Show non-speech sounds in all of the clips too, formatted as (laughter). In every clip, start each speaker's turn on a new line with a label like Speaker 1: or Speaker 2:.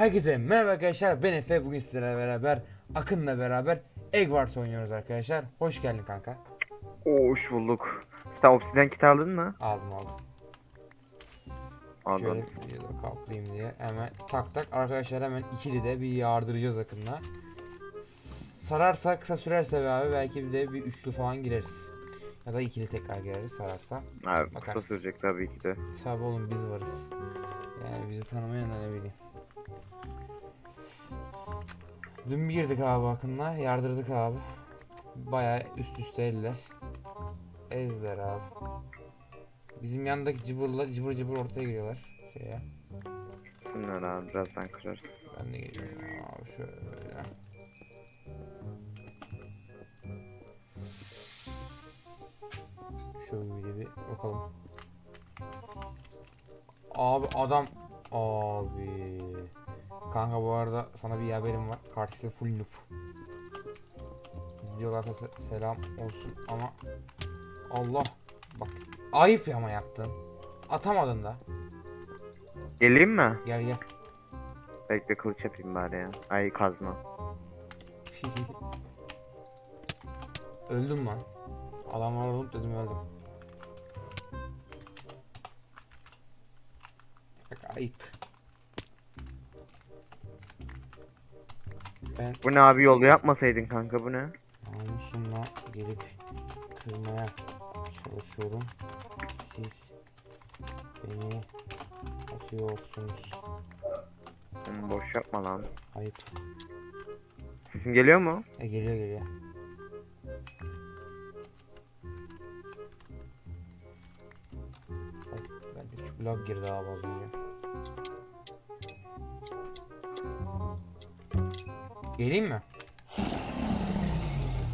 Speaker 1: Herkese merhaba arkadaşlar. Ben Efe. Bugün sizlerle beraber Akın'la beraber Egg Wars oynuyoruz arkadaşlar. Hoş geldin kanka.
Speaker 2: Oo hoş bulduk. Sen obsidian kit aldın mı?
Speaker 1: Aldım aldım.
Speaker 2: Aldın.
Speaker 1: Şöyle videoda kaplayayım diye hemen tak tak. Arkadaşlar hemen ikili de bir yardıracağız Akın'la. Sararsa kısa sürerse be abi belki bir de bir üçlü falan gireriz. Ya da ikili tekrar gireriz sararsa.
Speaker 2: Abi kısa
Speaker 1: Bakarız.
Speaker 2: sürecek tabii ki de.
Speaker 1: Tabi oğlum biz varız. Yani bizi tanımayan da ne bileyim Dün bir girdik abi Akın'la yardırdık abi. Baya üst üste eller Ezdiler abi. Bizim yandaki cıbırla cıbır cıbır ortaya giriyorlar şeye.
Speaker 2: Bunlar abi birazdan kırarız.
Speaker 1: Ben de geliyorum abi şöyle. Şöyle bir bakalım. Abi adam Abi Kanka bu arada sana bir haberim var Karşısı full noob İzliyorlarsa se- selam olsun ama Allah Bak ayıp ama yaptın Atamadın da
Speaker 2: Geleyim mi?
Speaker 1: Gel gel
Speaker 2: Bekle kılıç yapayım bari ya. Ay kazma. (laughs)
Speaker 1: Öldüm lan. Adamlar olup dedim öldüm. Bak ayıp. Ben
Speaker 2: Bu ne abi yolu yapmasaydın kanka bu ne?
Speaker 1: namusumla gelip kırmaya çalışıyorum. Siz beni atıyorsunuz.
Speaker 2: Oğlum boş yapma lan.
Speaker 1: Ayıp.
Speaker 2: Sesim geliyor mu?
Speaker 1: E geliyor geliyor. Bak, bende şu blok girdi abi az önce. Geleyim mi?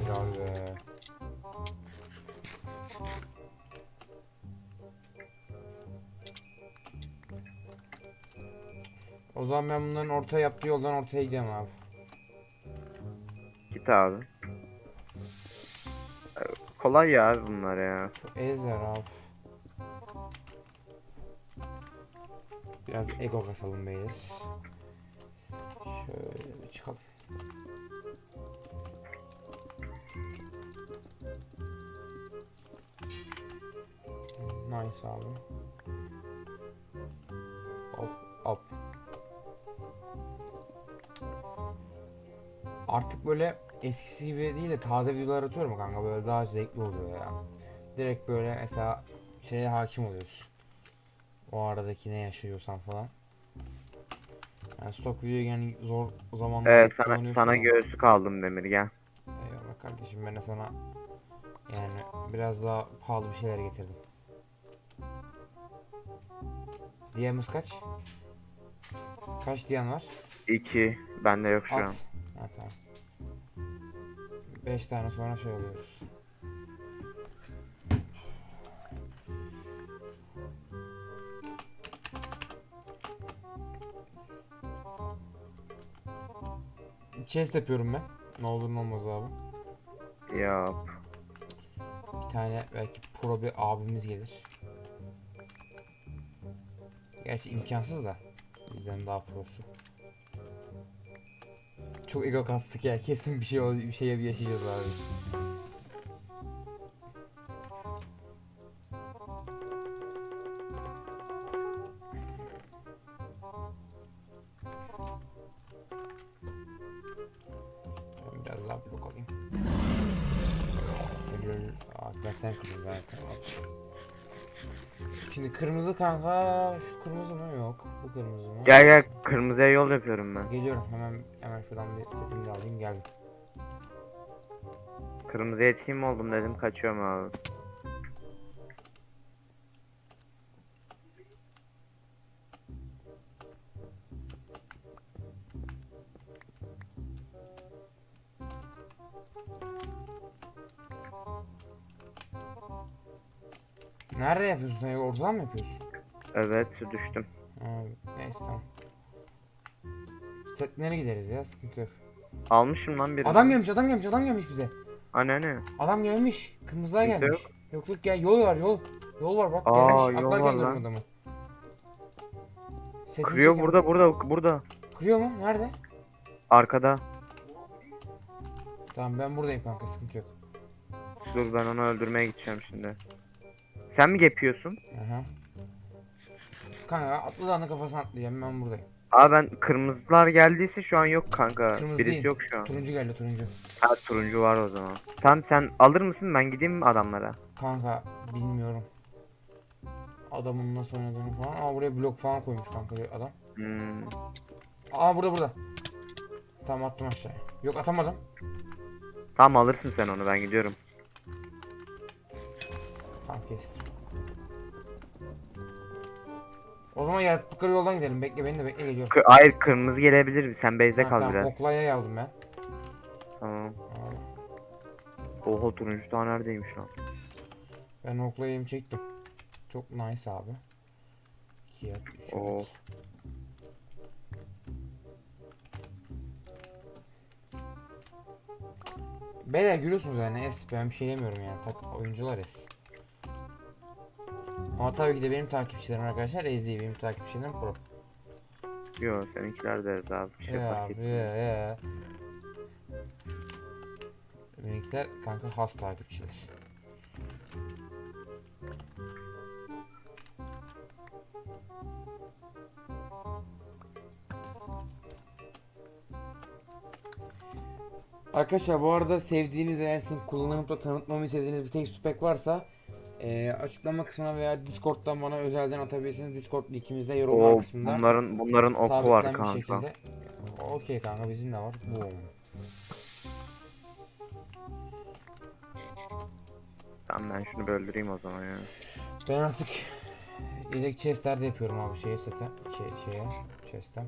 Speaker 1: Helal be. O zaman ben bunların ortaya yaptığı yoldan ortaya gideceğim abi.
Speaker 2: Git abi. Ee, Kolay ya abi bunlar ya.
Speaker 1: Ezer abi. Biraz ego kasalım beyler. Şöyle çıkalım. Nice abi. Hop hop. Artık böyle eskisi gibi değil de taze videolar atıyorum kanka böyle daha zevkli oluyor ya. Direkt böyle mesela şeye hakim oluyorsun. O aradaki ne yaşıyorsan falan. Yani stok video yani zor zamanlarda
Speaker 2: Evet sana, sana göğsü kaldım Demir gel.
Speaker 1: Eyvallah kardeşim ben de sana yani biraz daha pahalı bir şeyler getirdim. Diyemiz kaç? Kaç diyen var?
Speaker 2: 2. Bende yok şu an.
Speaker 1: At. Ha, tamam. 5 tane sonra şey oluyoruz. Chest yapıyorum ben. Ne olur ne olmaz abi.
Speaker 2: Yap.
Speaker 1: Bir tane belki pro bir abimiz gelir. Gerçi imkansız da. Bizden daha prosu. Çok ego kastık ya. Kesin bir şey bir şey yaşayacağız abi. Sen kırdın zaten. Şimdi kırmızı kanka, şu kırmızı mı? Yok. Bu kırmızı mı?
Speaker 2: Gel gel kırmızıya yol yapıyorum ben.
Speaker 1: Geliyorum hemen hemen şuradan bir setimi de alayım geldim.
Speaker 2: Kırmızıya team oldum dedim kaçıyorum abi.
Speaker 1: Nerede yapıyorsun sen? Ortadan mı yapıyorsun?
Speaker 2: Evet düştüm.
Speaker 1: Ha, neyse tamam. Setlere gideriz ya sıkıntı yok.
Speaker 2: Almışım lan birini.
Speaker 1: Adam gelmiş adam gelmiş adam gelmiş bize.
Speaker 2: Anne ne?
Speaker 1: Adam gelmiş. Kırmızılar
Speaker 2: Kimse
Speaker 1: gelmiş. Yok yok gel yol var yol. Yol var bak
Speaker 2: Aa,
Speaker 1: gelmiş.
Speaker 2: yol
Speaker 1: Atlar
Speaker 2: var
Speaker 1: geliyorum
Speaker 2: lan.
Speaker 1: adamı. Setini
Speaker 2: Kırıyor
Speaker 1: çekelim.
Speaker 2: burada burada burada.
Speaker 1: Kırıyor mu? Nerede?
Speaker 2: Arkada.
Speaker 1: Tamam ben buradayım kanka sıkıntı yok.
Speaker 2: Dur ben onu öldürmeye gideceğim şimdi. Sen mi gepiyorsun?
Speaker 1: Aha. Kanka atlı dağının kafasına atlayacağım ben buradayım.
Speaker 2: Aa ben kırmızılar geldiyse şu an yok kanka.
Speaker 1: Kırmızı
Speaker 2: Birisi
Speaker 1: değil.
Speaker 2: yok şu an.
Speaker 1: Turuncu geldi turuncu.
Speaker 2: Ha turuncu var o zaman. Tamam sen alır mısın ben gideyim mi adamlara?
Speaker 1: Kanka bilmiyorum. Adamın nasıl oynadığını falan. Aa buraya blok falan koymuş kanka bir adam.
Speaker 2: Hmm.
Speaker 1: Aa burada burada. Tamam attım aşağıya. Yok atamadım.
Speaker 2: Tamam alırsın sen onu ben gidiyorum.
Speaker 1: Tamam kestim. O zaman yukarı yoldan gidelim. Bekle beni de bekle geliyorum.
Speaker 2: Kı- Hayır kırmızı gelebilir. Sen base'de
Speaker 1: Ha,
Speaker 2: kal
Speaker 1: tamam,
Speaker 2: biraz.
Speaker 1: Oklaya aldım ben.
Speaker 2: Tamam. Oho turuncu daha neredeymiş lan?
Speaker 1: Ben oklayayım çektim. Çok nice abi. 2 yat 3
Speaker 2: Oo.
Speaker 1: yat. Beyler gülüyorsunuz yani es ben bir şey demiyorum yani tak oyuncular es. Ama tabii ki de benim takipçilerim arkadaşlar Ezi benim takipçilerim pro.
Speaker 2: Yo seninkiler de abi bir şey
Speaker 1: Ya ya ya. Benimkiler kanka has takipçiler. Arkadaşlar bu arada sevdiğiniz eğer sizin kullanıp da tanıtmamı istediğiniz bir tek spek varsa eee, açıklama kısmına veya Discord'dan bana özelden atabilirsiniz. Discord linkimizde yorumlar
Speaker 2: Oo,
Speaker 1: kısmında.
Speaker 2: bunların bunların oku var kanka.
Speaker 1: şekilde. Okey kanka bizim de var. Boom.
Speaker 2: Tamam ben şunu bir öldüreyim o zaman ya.
Speaker 1: Ben artık yedek chestler de yapıyorum abi şeye sete. Şey, şeye chest'e.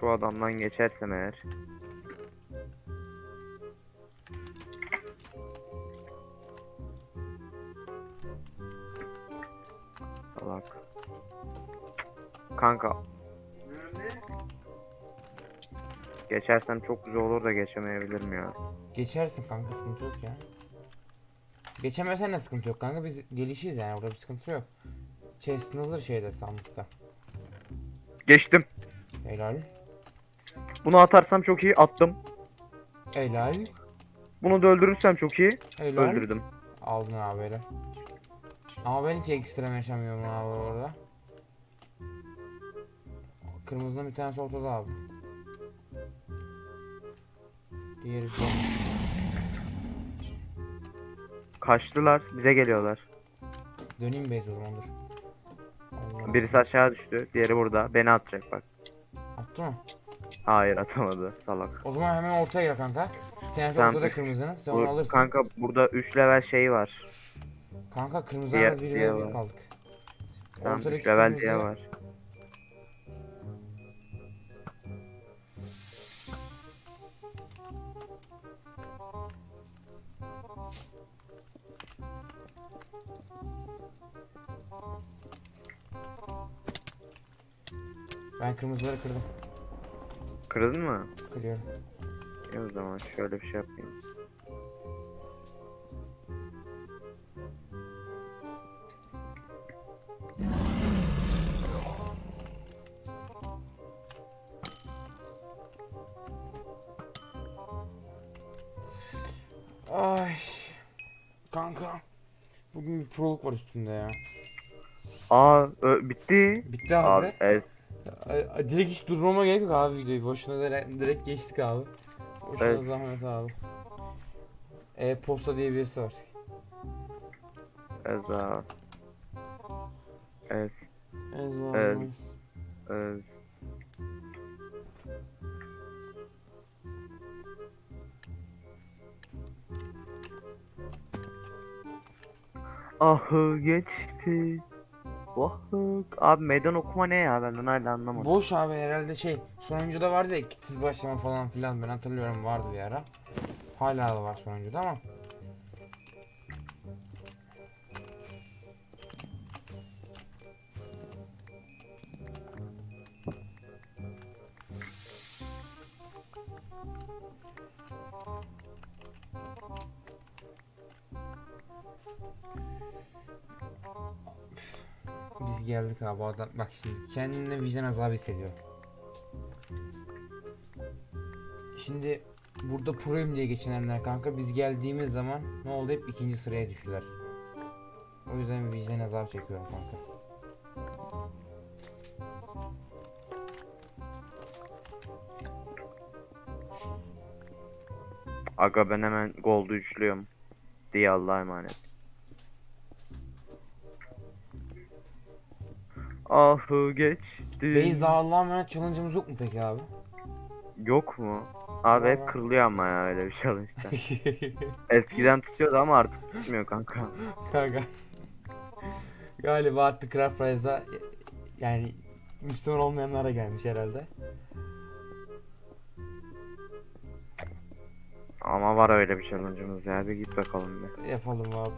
Speaker 2: Şu adamdan geçersem eğer. Salak. Kanka. Geçersem çok güzel olur da geçemeyebilirim ya.
Speaker 1: Geçersin kanka sıkıntı yok ya. Geçemezsen de sıkıntı yok kanka biz gelişiyiz yani orada bir sıkıntı yok. Chest hazır şeyde sandıkta.
Speaker 2: Geçtim.
Speaker 1: Helal.
Speaker 2: Bunu atarsam çok iyi attım.
Speaker 1: Helal.
Speaker 2: Bunu da öldürürsem çok iyi.
Speaker 1: Helal.
Speaker 2: Öldürdüm.
Speaker 1: Aldın abi helal. Ama ben hiç ekstrem yaşamıyorum abi orada. Kırmızının bir tanesi ortada abi. Diğeri son.
Speaker 2: Kaçtılar. Bize geliyorlar.
Speaker 1: Döneyim base o zaman dur. Allah.
Speaker 2: Birisi aşağı düştü. Diğeri burada. Beni atacak bak.
Speaker 1: Attı mı?
Speaker 2: Hayır atamadı. Salak.
Speaker 1: O zaman hemen ortaya gel kanka. Bir tanesi
Speaker 2: Tamam,
Speaker 1: ortada
Speaker 2: üç.
Speaker 1: kırmızının. Sen
Speaker 2: Bu-
Speaker 1: onu alırsın.
Speaker 2: kanka burada 3 level şey var.
Speaker 1: Kanka kırmızı
Speaker 2: Diğer-
Speaker 1: bir
Speaker 2: diğer
Speaker 1: ve bir kaldık.
Speaker 2: Tamam
Speaker 1: Ortadaki
Speaker 2: 3 level
Speaker 1: kırmızı-
Speaker 2: diye var.
Speaker 1: Ben kırmızıları kırdım.
Speaker 2: Kırdın mı?
Speaker 1: Kırıyorum.
Speaker 2: İyi o zaman şöyle bir şey yapayım.
Speaker 1: Ay. Kanka. Bugün bir proluk var üstünde ya.
Speaker 2: Aa ö- bitti.
Speaker 1: Bitti abi.
Speaker 2: Abi evet.
Speaker 1: Ay, Direkt hiç durmama gerek yok abi videoyu. Boşuna direkt, direkt geçtik abi. Boşuna
Speaker 2: Evet.
Speaker 1: zahmet abi. E-posta diye birisi var.
Speaker 2: Eza. Ez.
Speaker 1: Ezra
Speaker 2: Evet.
Speaker 1: Nice.
Speaker 2: Ahı geçti. Vahık. Abi meydan okuma ne ya ben onu hala anlamadım.
Speaker 1: Boş abi herhalde şey sonuncuda vardı ya kitsiz başlama falan filan ben hatırlıyorum vardı bir ara. Hala da var sonuncuda ama. Geldik abi adam bak şimdi kendine vicdan azabı hissediyor. Şimdi burada proyum diye geçinenler kanka biz geldiğimiz zaman ne oldu hep ikinci sıraya düştüler. O yüzden vicdan azabı çekiyorum kanka.
Speaker 2: Aga ben hemen gold'u üçlüyorum. Diye Allah'a emanet. Ahı geçti.
Speaker 1: Beyza Allah'a emanet challenge'ımız yok mu peki abi?
Speaker 2: Yok mu? Abi hep kırılıyor ama ya öyle bir challenge'da. (laughs) Eskiden tutuyordu ama artık tutmuyor kanka.
Speaker 1: kanka. Galiba artık Craft Rise'a yani Müslüman olmayanlara gelmiş herhalde.
Speaker 2: Ama var öyle bir challenge'ımız ya. Bir git bakalım bir.
Speaker 1: Yapalım abi.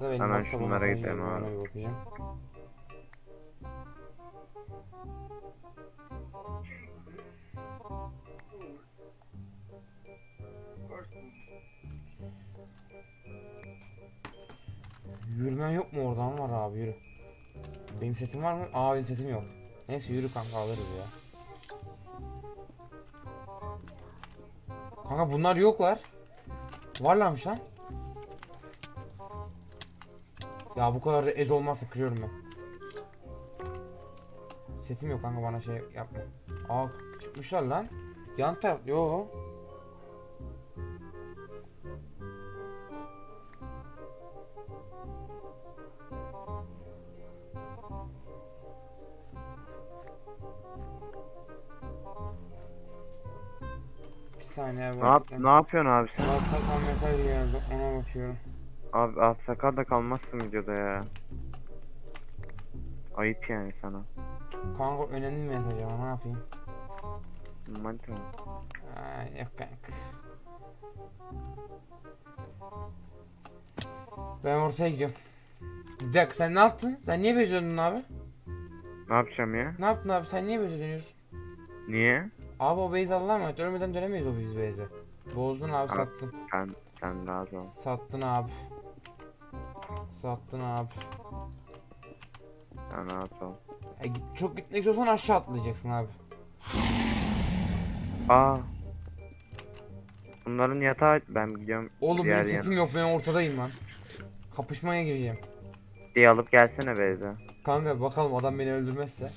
Speaker 1: Da benim
Speaker 2: Hemen şunlara gidelim abi.
Speaker 1: ona bir bakacağım. Yürümen yok mu oradan var abi yürü. Benim setim var mı? Aa benim setim yok. Neyse yürü kanka alırız ya. Kanka bunlar yoklar. Varlarmış lan. Ya bu kadar da ez olmazsa kırıyorum ben. Setim yok kanka bana şey yapma. Aa çıkmışlar lan. Yan taraf yo. Bir saniye
Speaker 2: Ne, yap ne yapıyorsun abi sen?
Speaker 1: WhatsApp'tan mesaj geldi ona bakıyorum.
Speaker 2: Abi sakal da kalmazsın videoda ya. Ayıp yani sana.
Speaker 1: Kanka önemli mesaj ama ne yapayım?
Speaker 2: Hadi tamam.
Speaker 1: Ay, yok kanka. Ben ortaya gidiyorum. Bir dakika sen ne yaptın? Sen niye döndün abi?
Speaker 2: Ne yapacağım ya?
Speaker 1: Ne yaptın abi? Sen niye dönüyorsun?
Speaker 2: Niye?
Speaker 1: Abi o base Allah'a emanet. Ölmeden dönemeyiz o biz base'e. Bozdun abi
Speaker 2: Abi.
Speaker 1: sattın.
Speaker 2: Sen, sen rahat ol.
Speaker 1: Sattın abi. Sattın abi.
Speaker 2: Sen rahat ol.
Speaker 1: E, git- çok gitmek istiyorsan aşağı atlayacaksın abi.
Speaker 2: Aa. Bunların yatağı ben gidiyorum.
Speaker 1: Oğlum
Speaker 2: diğer
Speaker 1: benim
Speaker 2: yana.
Speaker 1: setim yok ben ortadayım lan. Kapışmaya gireceğim.
Speaker 2: Diye alıp gelsene Beyza.
Speaker 1: Kanka bakalım adam beni öldürmezse.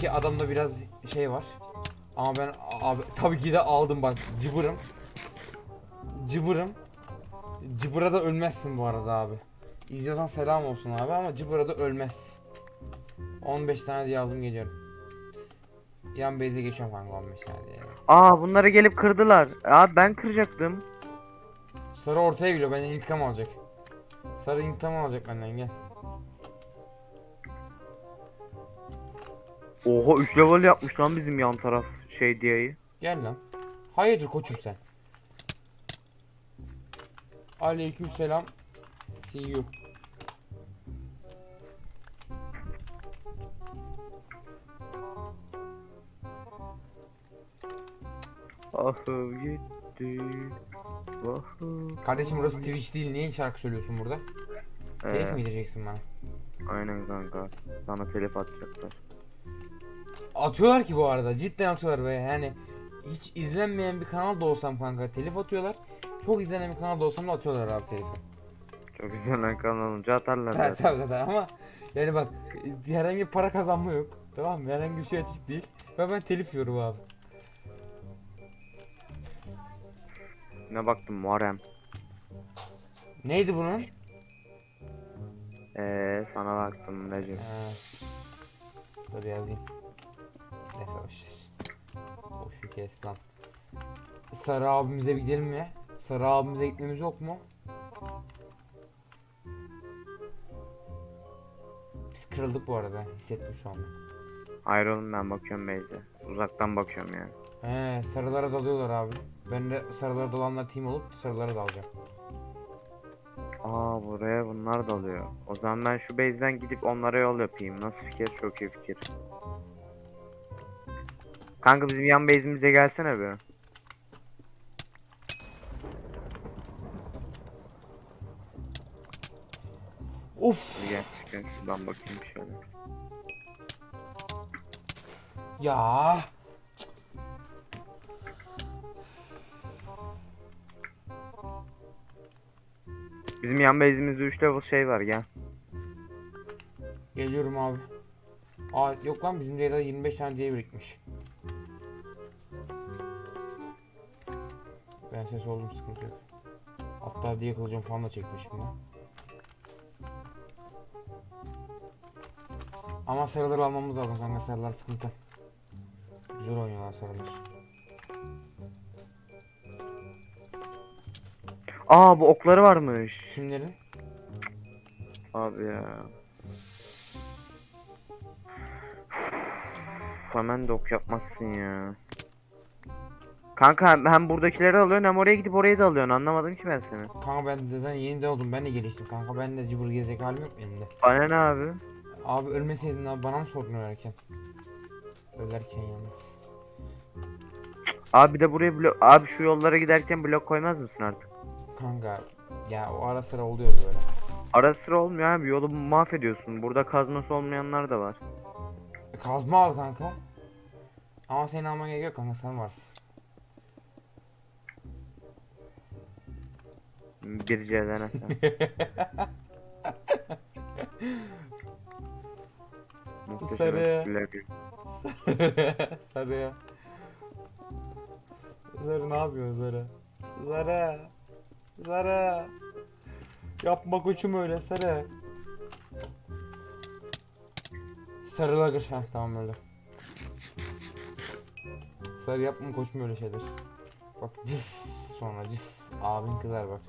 Speaker 1: Ki adamda biraz şey var. Ama ben abi tabii ki de aldım bak cıbırım. Cıbırım. Cıbıra da ölmezsin bu arada abi. İzliyorsan selam olsun abi ama cıbıra da ölmez. 15 tane diye aldım geliyorum. Yan base'e geçiyorum kanka 15 tane diye.
Speaker 2: Aa bunları gelip kırdılar. Abi ben kıracaktım.
Speaker 1: Sarı ortaya geliyor benden intikam alacak. Sarı intikam alacak benden gel.
Speaker 2: Oha 3 level yapmış lan bizim yan taraf şey diyeyi.
Speaker 1: Gel lan. Hayırdır koçum sen? Aleyküm selam. See you.
Speaker 2: Ahı gitti. Vahı.
Speaker 1: Kardeşim burası Twitch değil. Niye şarkı söylüyorsun burada? Telif
Speaker 2: Ee,
Speaker 1: mi edeceksin bana?
Speaker 2: aynen kanka. Sana telif atacaklar.
Speaker 1: Atıyorlar ki bu arada. Cidden atıyorlar be. Yani hiç izlenmeyen bir kanal da olsam kanka telif atıyorlar. Çok izlenen bir kanal da olsam da atıyorlar abi telifi.
Speaker 2: Çok güzel kanalınca atarlar
Speaker 1: Tabii
Speaker 2: zaten.
Speaker 1: tabii tabii ama yani bak herhangi bir para kazanma yok. Tamam mı? Herhangi bir şey açık değil. Ve ben telif yiyorum abi.
Speaker 2: Ne baktım Muharrem.
Speaker 1: Neydi bunun?
Speaker 2: Eee sana baktım Necip.
Speaker 1: Ha. Dur yazayım. Neyse boşver. Boş bir kes lan. Sarı abimize bir gidelim mi? Sarı abimize gitmemiz yok mu? Biz kırıldık bu arada. Hissettim şu anda.
Speaker 2: Hayır oğlum ben bakıyorum Beyza. Uzaktan bakıyorum yani.
Speaker 1: He sarılara dalıyorlar abi. Ben de sarılara dalanlar team olup sarılara dalacağım.
Speaker 2: Aa buraya bunlar dalıyor. O zaman ben şu base'den gidip onlara yol yapayım. Nasıl fikir? Çok iyi fikir. Kanka bizim yan base'imize gelsene bir.
Speaker 1: Of.
Speaker 2: Gel çıkın şuradan bakayım şöyle.
Speaker 1: Ya.
Speaker 2: Bizim yan base'imizde 3 level şey var gel.
Speaker 1: Geliyorum abi. Aa yok lan bizim de 25 tane diye birikmiş. Ben ses oldum sıkıntı yok. Hatta diye kılıcım falan da çekmişim ben. Ama sarıları almamız lazım kanka sarılar sıkıntı. Güzel oynuyorlar sarılar.
Speaker 2: Aa bu okları varmış.
Speaker 1: Kimlerin?
Speaker 2: Abi ya. Hemen de ok yapmazsın ya. Kanka hem, buradakileri alıyorsun hem oraya gidip orayı da alıyorsun anlamadım ki ben seni.
Speaker 1: Kanka ben de zaten yeni de oldum ben de geliştim kanka ben de cıbır gezecek halim yok benim de.
Speaker 2: Bana ne abi?
Speaker 1: Abi ölmeseydin abi bana mı sordun ölerken? Ölerken yalnız.
Speaker 2: Abi bir de buraya blok... Abi şu yollara giderken blok koymaz mısın artık?
Speaker 1: Kanka ya o ara sıra oluyor böyle.
Speaker 2: Ara sıra olmuyor abi yolu mahvediyorsun. Burada kazması olmayanlar da var.
Speaker 1: E, Kazma al kanka. Ama senin alman gerek yok kanka sen varsın.
Speaker 2: Bir sen. (laughs) Muhteşem
Speaker 1: Sarı.
Speaker 2: espriler. (laughs)
Speaker 1: Sarı. Sarı ne yapıyor Sarı? Sarı. Sarı. Yapma koçum öyle Sarı. Sarı lagır. Heh tamam öyle. Sarı yapma koçum öyle şeyler. Bak cız sonra cız. Abin kızar bak.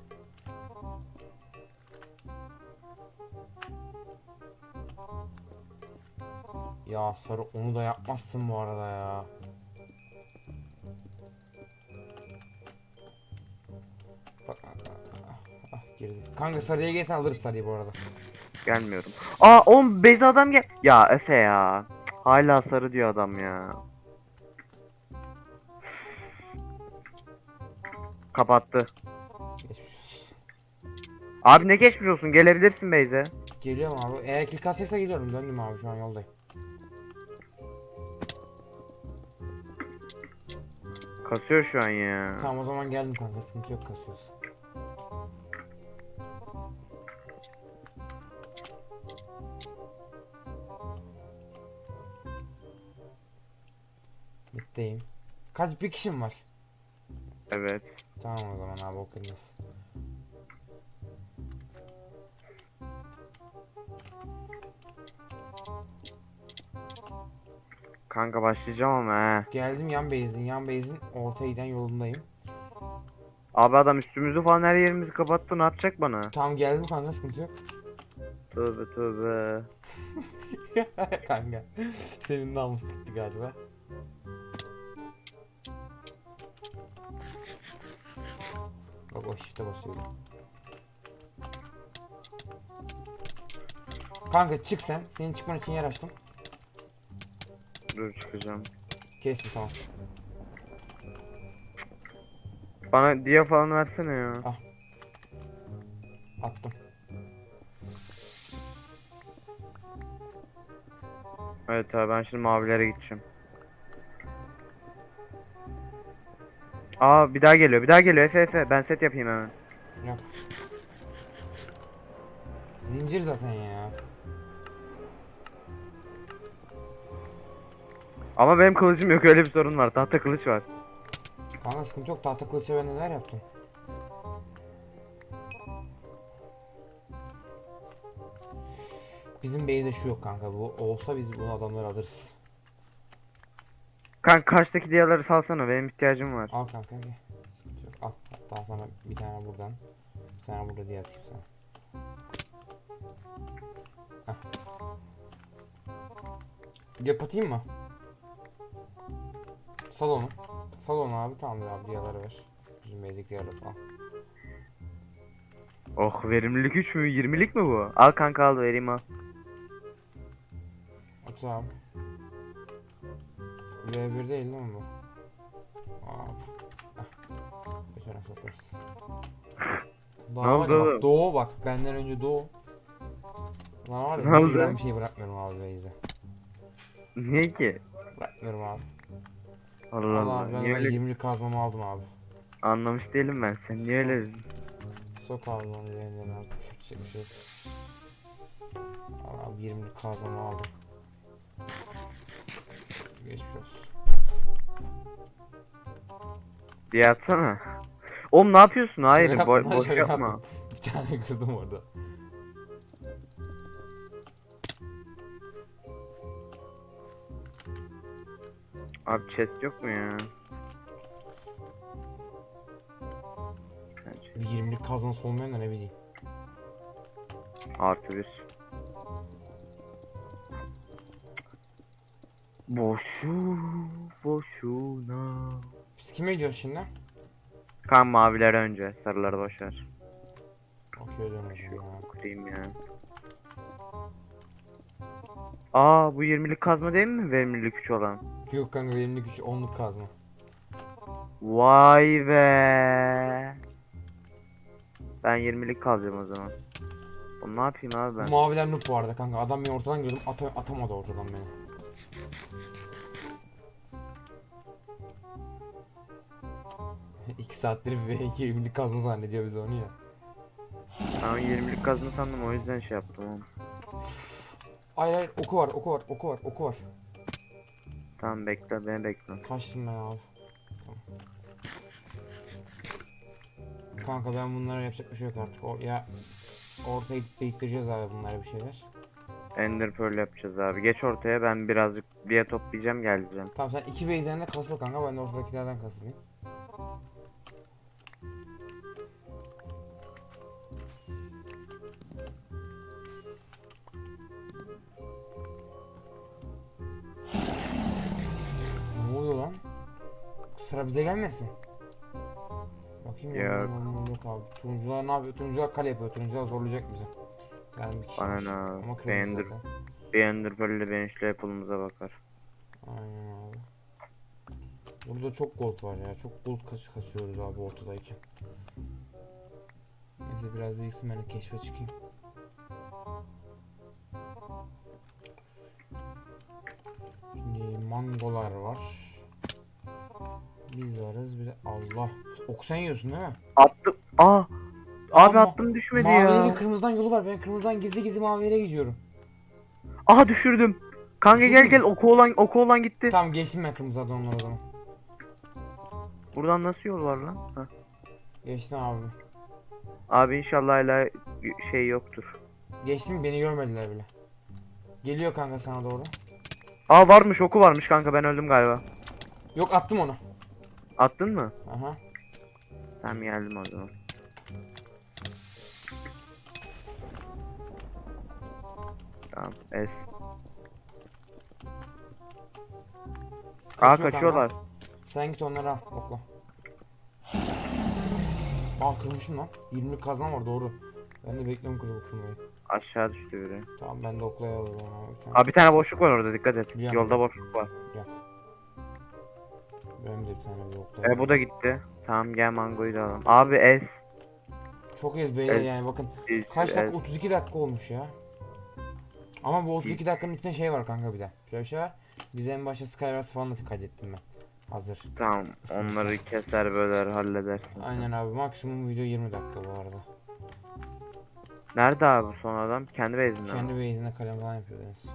Speaker 1: Ya sarı onu da yapmazsın bu arada ya. Bak ah, ah, ah, girdi. Kanka sarıya gelsen alırız sarıyı bu arada.
Speaker 2: Gelmiyorum. Aa oğlum bezi adam gel. Ya Efe ya. Cık, Hala sarı diyor adam ya. Kapattı.
Speaker 1: Geçmiş olsun.
Speaker 2: Abi ne geçmiş olsun gelebilirsin Beyze.
Speaker 1: Geliyorum abi. Eğer kill kaçacaksa geliyorum. Döndüm abi şu an yoldayım.
Speaker 2: Kasıyor şu an ya.
Speaker 1: Tamam o zaman geldim kanka. Sıkıntı yok kasıyoruz. Bitteyim. Kaç bir kişim var?
Speaker 2: Evet.
Speaker 1: Tamam o zaman abi o
Speaker 2: Kanka başlayacağım ama he.
Speaker 1: Geldim yan base'in. Yan base'in ortaya giden yolundayım.
Speaker 2: Abi adam üstümüzü falan her yerimizi kapattı ne yapacak bana?
Speaker 1: Tamam geldim kanka sıkıntı yok.
Speaker 2: Tövbe tövbe. (laughs)
Speaker 1: kanka. Senin namus tuttu galiba. Bak o shift'e basıyorum. Kanka çık sen. Senin çıkman için yer açtım.
Speaker 2: Dur çıkacağım.
Speaker 1: Kestim tamam.
Speaker 2: Bana diye falan versene ya.
Speaker 1: Attım.
Speaker 2: Evet abi ben şimdi mavilere gideceğim. Aa bir daha geliyor bir daha geliyor Efe Efe ben set yapayım hemen.
Speaker 1: Yap. Zincir zaten ya.
Speaker 2: Ama benim kılıcım yok öyle bir sorun var tahta kılıç var.
Speaker 1: Kanka sıkıntı yok. Tahta kılıçla ben neler yaptım. Bizim base'de şu yok kanka. Bu olsa biz bu adamları alırız.
Speaker 2: Kanka karşıdaki diyaları salsana benim ihtiyacım var.
Speaker 1: Al kanka gel. Sıkıntı yok. Al. Hatta sana bir tane buradan. Bir tane burada diye atayım sana. Heh. Yap atayım mı? Salonu. Salonu abi tamamdır abi diyaları ver. Bizim base'deki diyaları al.
Speaker 2: Oh verimlilik 3 mü 20'lik mi bu? Al kanka al vereyim al.
Speaker 1: Otur abi. V1 değil mi bu? Abi. Geçen sokarız. (laughs) Daha var ya
Speaker 2: oldu?
Speaker 1: Bak, Doğu bak. Benden önce Doğu. Lan var ya
Speaker 2: Ne
Speaker 1: bir
Speaker 2: oldu?
Speaker 1: gram bir şey bırakmıyorum abi Beyze.
Speaker 2: Niye ki?
Speaker 1: Bırakmıyorum abi.
Speaker 2: Allah
Speaker 1: Allah
Speaker 2: Allah.
Speaker 1: ben,
Speaker 2: Niye öyle
Speaker 1: 20'lik kazmamı aldım abi.
Speaker 2: anlamış değilim ben. Sen niye öyle dedin?
Speaker 1: Sok abi onu yeniden artık yapacak bir şey yok. Al abi 20'lik kazmamı aldım. Geçmiş olsun.
Speaker 2: diye atsana. Oğlum ne yapıyorsun? Hayır bo- boş yapma.
Speaker 1: yaptım. Bir tane kırdım orada.
Speaker 2: Abi chest yok mu ya? Bence.
Speaker 1: Bir 20'lik kazması olmayan da ne bileyim.
Speaker 2: Artı bir. Boşu boşuna.
Speaker 1: Biz kime gidiyoruz şimdi?
Speaker 2: Kan maviler önce, sarıları boşver.
Speaker 1: Okey ya.
Speaker 2: okuyayım ya. Aa bu 20'lik kazma değil mi verimlilik 3 olan?
Speaker 1: Yok kanka benimlik 3 10'luk kazma.
Speaker 2: Vay be. Ben 20'lik kalacağım o zaman. Oğlum ne yapayım abi ben?
Speaker 1: Maviler noob bu arada kanka. Adam beni ortadan gördüm ata atamadı ortadan beni. (laughs) İki saattir ve 20'lik (laughs) kazma zannediyor biz onu ya.
Speaker 2: Ben 20'lik kazma sandım o yüzden şey yaptım oğlum.
Speaker 1: Hayır hayır oku var oku var oku var oku var.
Speaker 2: Tamam bekle beni bekle.
Speaker 1: Kaçtım ben abi. Tamam. Kanka ben bunlara yapacak bir şey yok artık. O, ya ortaya biriktireceğiz abi bunlara bir şeyler.
Speaker 2: Ender Pearl yapacağız abi. Geç ortaya ben birazcık diye toplayacağım geleceğim.
Speaker 1: Tamam sen iki base'lerinde kasıl kanka ben de ortadakilerden kasılayım. Sıra bize gelmesin. Bakayım ya.
Speaker 2: Yok.
Speaker 1: Yok abi. Turuncular ne yapıyor? Turuncular kale yapıyor. Turuncular zorlayacak bizi. Yani bir kişi.
Speaker 2: Ne abi?
Speaker 1: Ama
Speaker 2: Beğendir.
Speaker 1: zaten.
Speaker 2: Bir Ender Pearl ile ben işte yapılımıza bakar.
Speaker 1: Aynen abi. Burada çok gold var ya. Çok gold kas kasıyoruz abi ortadayken. Neyse biraz büyüksün ben de keşfe çıkayım. Şimdi mangolar var. Biz varız bir de Allah. Ok sen yiyorsun değil mi?
Speaker 2: Attım. Aa. Abi
Speaker 1: Ama
Speaker 2: attım düşmedi
Speaker 1: Mavilerin
Speaker 2: ya.
Speaker 1: kırmızıdan yolu var. Ben kırmızıdan gizli gizli mavilere gidiyorum.
Speaker 2: Aha düşürdüm. Kanka
Speaker 1: Düşürdün
Speaker 2: gel
Speaker 1: mü?
Speaker 2: gel oku olan oku olan gitti.
Speaker 1: Tamam geçtim ben kırmızıdan onları o zaman.
Speaker 2: Buradan nasıl yol var lan? Heh.
Speaker 1: Geçtim abi.
Speaker 2: Abi inşallah hala şey yoktur.
Speaker 1: Geçtim beni görmediler bile. Geliyor kanka sana doğru.
Speaker 2: Aa varmış oku varmış kanka ben öldüm galiba.
Speaker 1: Yok attım onu.
Speaker 2: Attın mı?
Speaker 1: Aha.
Speaker 2: Tamam geldim o zaman. Tamam es. Aa
Speaker 1: Kaçıyor
Speaker 2: kaçıyorlar.
Speaker 1: kanka. Sen git onları al. Okla. Aa kırmışım lan. 20 kazan var doğru. Ben de bekliyorum kırıp kırmayı.
Speaker 2: Aşağı düştü biri.
Speaker 1: Tamam ben de oklayalım abi. Bir tane.
Speaker 2: Aa bir tane boşluk var orada dikkat et. Yolda boşluk var.
Speaker 1: Benim de bir tane oklayalım.
Speaker 2: E bu da gitti. Tamam gel mangoyu da alalım. Abi es.
Speaker 1: Çok iyiyiz beyler yani bakın.
Speaker 2: es,
Speaker 1: Kaç dakika?
Speaker 2: es.
Speaker 1: 32 dakika olmuş ya. Ama bu 32 dakikanın içinde şey var kanka bir de. Şöyle bir şey var. Biz en başta Skywars falan da kaydettim ben. Hazır.
Speaker 2: Tamam onları keser böler halledersin.
Speaker 1: Aynen abi maksimum video 20 dakika bu arada.
Speaker 2: Nerede abi bu son adam? Kendi base'inde
Speaker 1: Kendi
Speaker 2: mi?
Speaker 1: base'inde kalem falan yapıyor Deniz.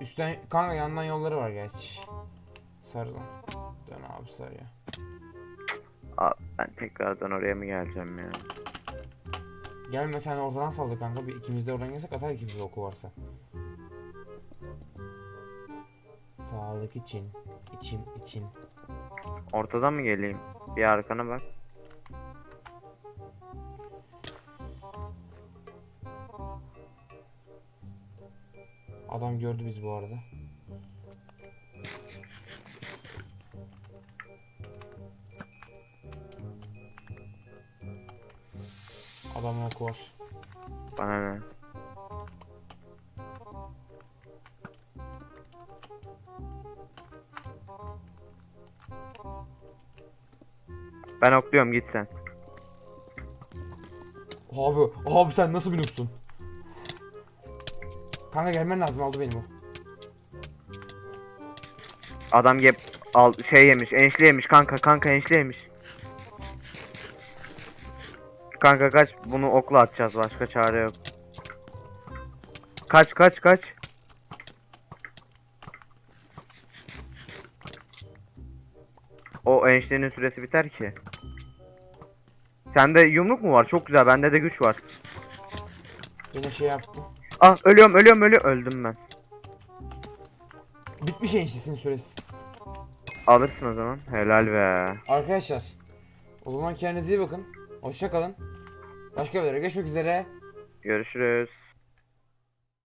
Speaker 1: Üstten kanka yandan yolları var geç. Sarıdan. Dön abi sarıya.
Speaker 2: Aa, ben tekrardan oraya mı geleceğim ya?
Speaker 1: Gelme sen ortadan saldı kanka. Bir ikimiz de oradan gelsek atar ikimiz de oku varsa. Sağlık için. içim için.
Speaker 2: Ortadan mı geleyim? Bir arkana bak.
Speaker 1: Adam gördü biz bu arada. Adamın oku var.
Speaker 2: Bana ne? Ben okluyorum git sen.
Speaker 1: Abi, abi sen nasıl bir noobsun? Kanka gelmen lazım aldı benim o.
Speaker 2: Adam gep al şey yemiş, enşli yemiş kanka, kanka enşli yemiş. Kanka kaç, bunu okla atacağız başka çare yok. Kaç kaç kaç. O enşlerin süresi biter ki. Sende yumruk mu var? Çok güzel. Bende de güç var.
Speaker 1: Yine şey yaptım.
Speaker 2: Ah ölüyorum ölüyorum ölüyorum. Öldüm ben.
Speaker 1: Bitmiş eniştesin süresi.
Speaker 2: Alırsın o zaman. Helal be.
Speaker 1: Arkadaşlar. O zaman kendinize iyi bakın. Hoşça kalın. Başka bir yere görüşmek üzere.
Speaker 2: Görüşürüz.